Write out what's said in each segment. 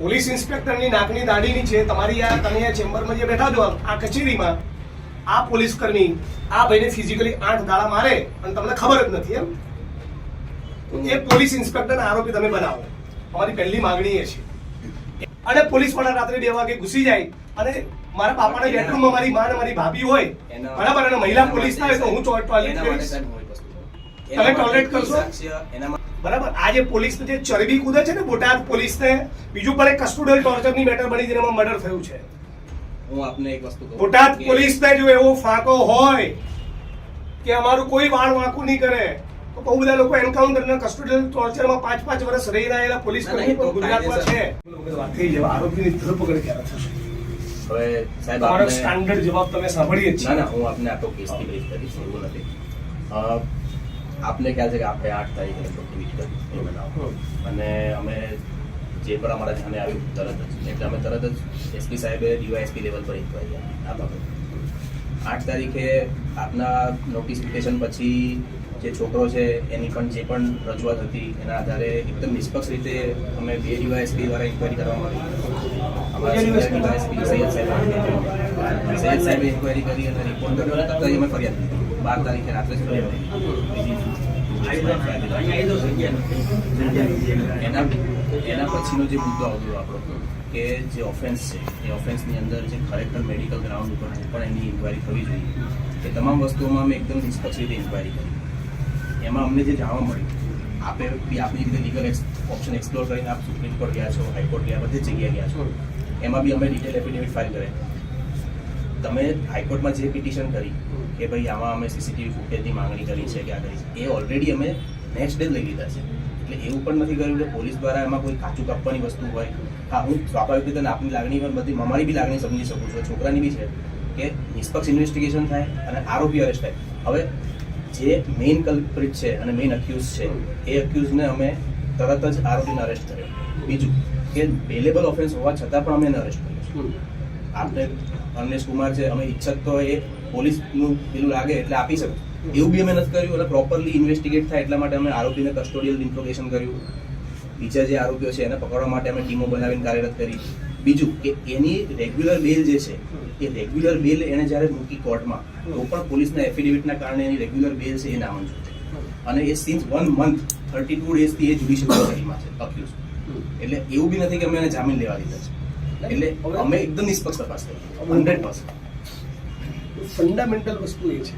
Police ઇન્સ્પેક્ટરની નાકની દાઢીની છે તમારી આ તમે ચેમ્બરમાં જે બેઠા છો આ કચેરીમાં આ પોલીસ કર્મી આ ભાઈને ફિઝિકલી આઠ ગાળા મારે અને તમને ખબર જ નથી એમ. એ પોલીસ ઇન્સ્પેક્ટરને આરોપી તમે બનાવો. અમારી પહેલી માંગણી એ છે. અને પોલીસવાળા રાત્રે બે વાગે ઘૂસી જાય અને મારા બાપાના બેડરૂમમાં મારી માં અને મારી ભાભી હોય બરાબર અને મહિલા પોલીસ ના હોય તો હું ટોયલેટ કરીશ તમે એના કરશો? બરાબર? આ જે પોલીસને જે ચરબી કૂદે છે ને બોટાદ પોલીસને બીજું પણ એક કસ્ટોડિયલ ટોર્ચરની મેટર બની જેમાં મર્ડર થયું છે. હું આપને એક વસ્તુ કહું બોટાદ પોલીસ પોલીસને જો એવો ફાંકો હોય કે અમારું કોઈ વાળ વાંકું નહીં કરે તો બહુ બધા લોકો એન્કાઉન્ટર કસ્ટોડિયલ ટોર્ચરમાં પાંચ પાંચ વર્ષ રહી રહેલા પોલીસ ના, ના, કર્મી પણ ગુજરાતમાં છે. વાત થઈ જવા આરોપીની ધરપકડ ક્યારે થશે? હવે સાહેબ આપને સ્ટાન્ડર્ડ જવાબ તમે સાંભળીએ જ ના છીએ. ના હું આપને આટલો કેસથી બ્રીફ કરીશ એવું નથી. આપને ખ્યાલ છે કે આપણે આઠ તારીખે ટ્વીટ કર્યું બનાવો. અને અમે જે પણ અમારા ધ્યાને આવ્યું તરત જ. એટલે અમે તરત જ એસપી સાહેબે ડીવાયએસપી લેવલ પર ઇન્કવાયરી આપી. આ બાબતે. આઠ તારીખે આપના નોટિફિકેશન પછી જે છોકરો છે એની પણ જે પણ રજૂઆત હતી એના આધારે એકદમ નિષ્પક્ષ રીતે અમે બે ડીવાયએસપી દ્વારા ઇન્કવાયરી કરવામાં આવી. અમારા ડીવાયએસપી સૈયદ સાહેબ સૈયદ સાહેબે ઇન્કવાયરી કરી અને રિપોર્ટ કર્યો અને અમે ફરિયાદ કરી બાર તારીખે રાત્રે. એના એના પછીનો જે મુદ્દો આવતો આપણો, કે જે ઓફેન્સ છે, એ ઓફેન્સની અંદર જે ખરેખર મેડિકલ ગ્રાઉન્ડ ઉપર પણ એની ઇન્કવાયરી થવી જોઈએ. એ તમામ વસ્તુઓમાં અમે એકદમ નિષ્પક્ષ રીતે ઇન્કવાયરી કરી. એમાં અમને જે જાણવા મળ્યું, આપે આપની રીતે લીગલ ઓપ્શન એક્સપ્લોર કરીને આપ સુપ્રીમ કોર્ટ ગયા છો હાઈકોર્ટ ગયા, બધી જગ્યાએ ગયા છો. એમાં બી અમે ડિટેલ એફિડેવિટ ફાઇલ કરે તમે હાઈકોર્ટમાં જે પિટિશન કરી, કે ભાઈ આમાં અમે સીસીટીવી ફૂટેજની માંગણી કરી છે કે આ કરી છે, એ ઓલરેડી અમે નેક્સ્ટ ડે લઈ લીધા છે. એટલે એવું પણ નથી કર્યું કે પોલીસ દ્વારા એમાં કોઈ કાચું કાપવાની વસ્તુ હોય. હા, હું સ્વાભાવિક રીતે આપની લાગણી પણ બધી અમારી બી લાગણી સમજી શકું છું, છોકરાની બી છે, કે નિષ્પક્ષ ઇન્વેસ્ટિગેશન થાય અને આરોપી અરેસ્ટ થાય. હવે જે મેઇન કલ્પ્રિટ છે અને મેઇન અક્યુઝ છે, એ અક્યુઝને અમે તરત જ આરોપીને અરેસ્ટ કર્યો. બીજું, કે બેલેબલ ઓફેન્સ હોવા છતાં પણ અમે એને અરેસ્ટ કર્યો. આપણે અનિશ કુમાર છે, અમે ઈચ્છક તો એ પોલીસનું પેલું લાગે એટલે આપી શકે એવું બી અમે નથી કર્યું, એટલે પ્રોપરલી ઇન્વેસ્ટિગેટ થાય એટલા માટે અમે આરોપીને કસ્ટોડિયલ ઇન્ટ્રોગેશન કર્યું. બીજા જે આરોપીઓ છે એને પકડવા માટે અમે ટીમો બનાવીને કાર્યરત કરી. બીજું કે એની રેગ્યુલર બેલ જે છે, એ રેગ્યુલર બેલ એને જ્યારે મૂકી કોર્ટમાં, તો પણ પોલીસના એફિડેવિટના કારણે એની રેગ્યુલર બેલ છે એ નામંજૂર અને એ since one month thirty two ડેઝથી એ જ્યુડિશિયલ કસ્ટડીમાં છે અક્યુઝ એટલે એવું બી નથી કે અમે એને જામીન લેવા દીધા છે. એટલે અમે એકદમ નિષ્પક્ષ તપાસ કરી હંડ્રેડ પર્સન્ટ ફંડામેન્ટલ વસ્તુ એ છે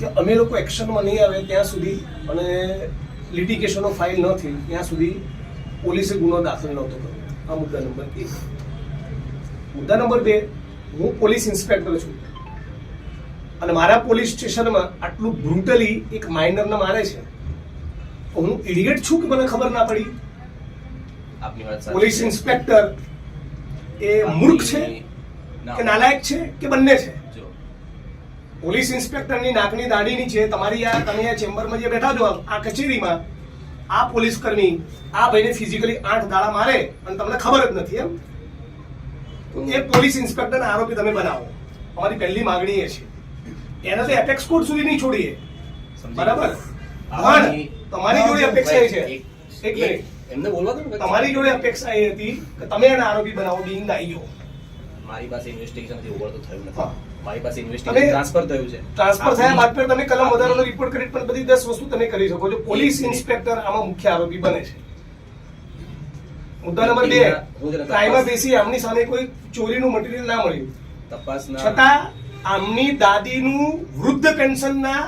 કે અમે લોકો એક્શનમાં નહીં આવે ત્યાં સુધી અને લિટિગેશનો ફાઇલ ન થઈ ત્યાં સુધી પોલીસે ગુનો દાખલ નહોતો કર્યો. આ મુદ્દા નંબર એક. મુદ્દા નંબર બે, હું પોલીસ ઇન્સ્પેક્ટર છું. અને મારા પોલીસ સ્ટેશનમાં આટલું બ્રુટલી એક માઇનરને મારે છે. હું ઇડિયટ છું કે મને ખબર ના પડી? આપની વાત પોલીસ ઇન્સ્પેક્ટર એ મૂર્ખ છે. કે નાલાયક છે કે બંને છે? જો. પોલીસ ઇન્સ્પેક્ટરની નાકની દાઢીની છે તમારી આ તમે આ ચેમ્બરમાં જે બેઠા છો આ કચેરીમાં આ પોલીસ કર્મી આ ભાઈને ફિઝિકલી આઠ દાડા મારે અને તમને ખબર જ નથી એમ. તો એ પોલીસ ઇન્સ્પેક્ટર આરોપી તમે બનાવો. અમારી પહેલી માંગણી એ છે. એને તો એપેક્સ કોર્ટ સુધી નહીં છોડીએ. બરાબર? તમારી જોડે અપેક્ષા એ છે. એક મિનિટ. એમને બોલવા દો તમારી જોડે અપેક્ષા એ હતી કે તમે એને આરોપી બનાવો બિંગ આઈઓ મારી પાસે ઇન્વેસ્ટિગેશનથી ઓવર તો થયું નથી. મારી પાસે ઇન્વેસ્ટિગેશન ટ્રાન્સફર થયું છે. ટ્રાન્સફર થયા બાદ પર તમે કલમ વધારાનો રિપોર્ટ કરી પણ બધી 10 વસ્તુ તમે કરી શકો છો. પોલીસ ઇન્સ્પેક્ટર આમાં મુખ્ય આરોપી બને છે. મુદ્દા નંબર બે. હું જરા પ્રાઇમા બેસી આમની સામે કોઈ ચોરીનું મટીરિયલ ના મળ્યું. તપાસના છતાં આમની દાદીનું વૃદ્ધ પેન્શનના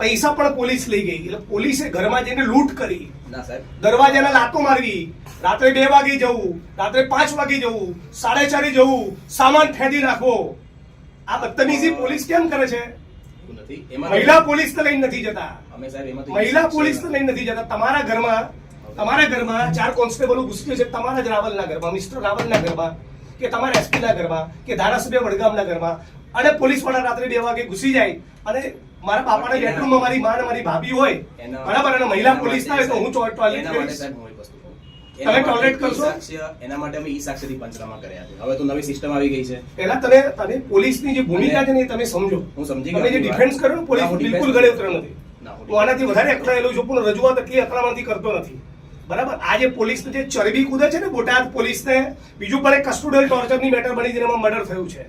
પૈસા પણ પોલીસ લઈ ગઈ. એટલે પોલીસે ઘરમાં જઈને લૂંટ કરી. ના દરવાજાના લાતો મારવી. રાત્રે બે વાગે જવું. રાત્રે પાંચ વાગે જવું. સાડે ચારે જવું. સામાન ફેંદી નાખવો. આ બદતમીજી પોલીસ કેમ કરે છે? મહિલા પોલીસ તો લઈને નથી જતા. મહિલા પોલીસ તો લઈને નથી જતા. તમારા ઘરમાં તમારા ઘરમાં ચાર કોન્સ્ટેબલો ઘૂસકે છે. તમારા જ રાવલના ઘરમાં મિસ્ટર રાવલના ઘરમાં કે તમારા એસપી ના ઘરમાં કે ધારાસભ્ય વડગામના ઘરમાં. અને પોલીસવાળા રાત્રે બે વાગે ઘૂસી જાય. અને મારા બાપાના બેડરૂમમાં મારી માં મારી ભાભી હોય. બરાબર અને મહિલા પોલીસ ના હોય તો હું ટોયલેટ ટોયલેટ કરીશ. તમે કરશો? એના માટે અમે ઈ સાક્ષ્યથી પંચનામા કર્યા છે. હવે તો નવી સિસ્ટમ આવી ગઈ છે. પહેલા તમે તમે પોલીસની જે ભૂમિકા છે ને તમે સમજો. હું સમજી તમે ગયો જે ડિફેન્સ કર્યો ને પોલીસ બિલકુલ ગળે ઉતર્યો નથી. હું હું આનાથી વધારે અકળાયેલો છું પણ રજૂઆત એટલી અકળામણથી કરતો નથી. બરાબર? આજે પોલીસને જે ચરબી કૂદે છે ને બોટાદ પોલીસને બીજું પણ એક કસ્ટોડિયલ ટોર્ચરની મેટર બની જેમાં મર્ડર થયું છે.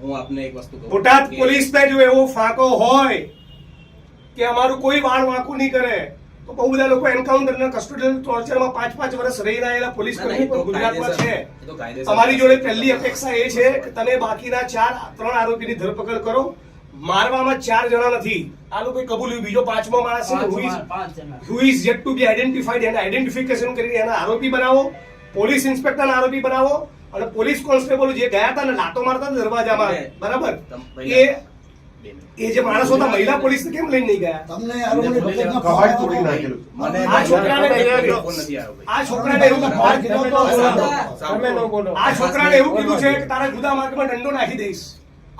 હું આપને એક વસ્તુ કહું બોટાદ પોલીસને જો એવો ફાંકો હોય કે અમારું કોઈ વાળ વાંકું નહીં કરે તો બહુ બધા લોકો એન્કાઉન્ટર કસ્ટોડિયલ ટોર્ચરમાં પાંચ પાંચ વર્ષ રહી રહેલા પોલીસ ના, ના, કર્મી પણ ગુજરાતમાં છે. અમારી જોડે પહેલી અપેક્ષા એ છે કે તમે બાકીના ચાર ત્રણ આરોપીની ધરપકડ કરો. મારવામાં ચાર જણા નથી. આ લોકો કબૂલ બીજો પાંચમો માણસ છે who is who is yet to be identified એને આઈડેન્ટિફિકેશન કરીને એના આરોપી બનાવો. પોલીસ ઇન્સ્પેક્ટરના આરોપી બનાવો. અને પોલીસ કોન્સ્ટેબલ જે ગયા હતા ને લાતો મારતા દરવાજામાં. બરાબર? એ. એ જે માણસો હતા મહિલા પોલીસ કેમ લઈને નહીં ગયા? તમને કવાડ તોડી નાખેલું. આ છોકરાને. આ છોકરાને એવું. આ છોકરાને એવું કીધું છે કે તારા જુદા માર્ગમાં દંડો નાખી દઈશ.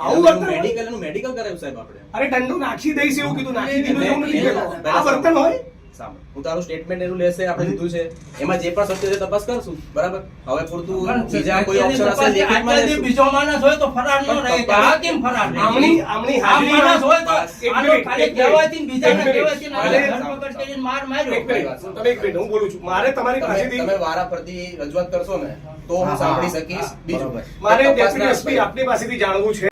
આવું વર્તન મેડિકલનું મેડિકલ કરાયું સાહેબ આપણે. અરે ઠંડુ નાખી દઈશ એવું કીધું નાખી દીધું એવું નથી. કહેતો. આ વર્તન હોય? સાંભળો. હું તારું સ્ટેટમેન્ટ એનું લેશે આપણે લીધું છે. એમાં જે પણ સત્ય છે તપાસ કરશું. બરાબર? હવે પૂરતું બીજા કોઈ ઓપ્શન હશે લેખિતમાં લેશું. બીજો માણસ હોય તો ફરાર ન રહે. આ કેમ ફરાર રહે? આમની આમની આ માણસ હોય. તો આનો ખાલી કહેવાથી બીજાને આને ધરપકડ કરીને માર માર્યો. એક મિનિટ, તમે એક મિનિટ, હું બોલું છું. મારે તમારી તમે પાસેથી તમે વારા પરથી રજૂઆત કરશો ને તો હું સાંભળી શકીશ. બીજું મારે ડેપ્યુટી એસપી આપની પાસેથી જાણવું છે.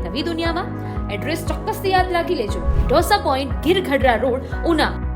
નવી દુનિયામાં? એડ્રેસ ચોક્કસથી યાદ રાખી લેજો. Dosa point Girgadhada road Una.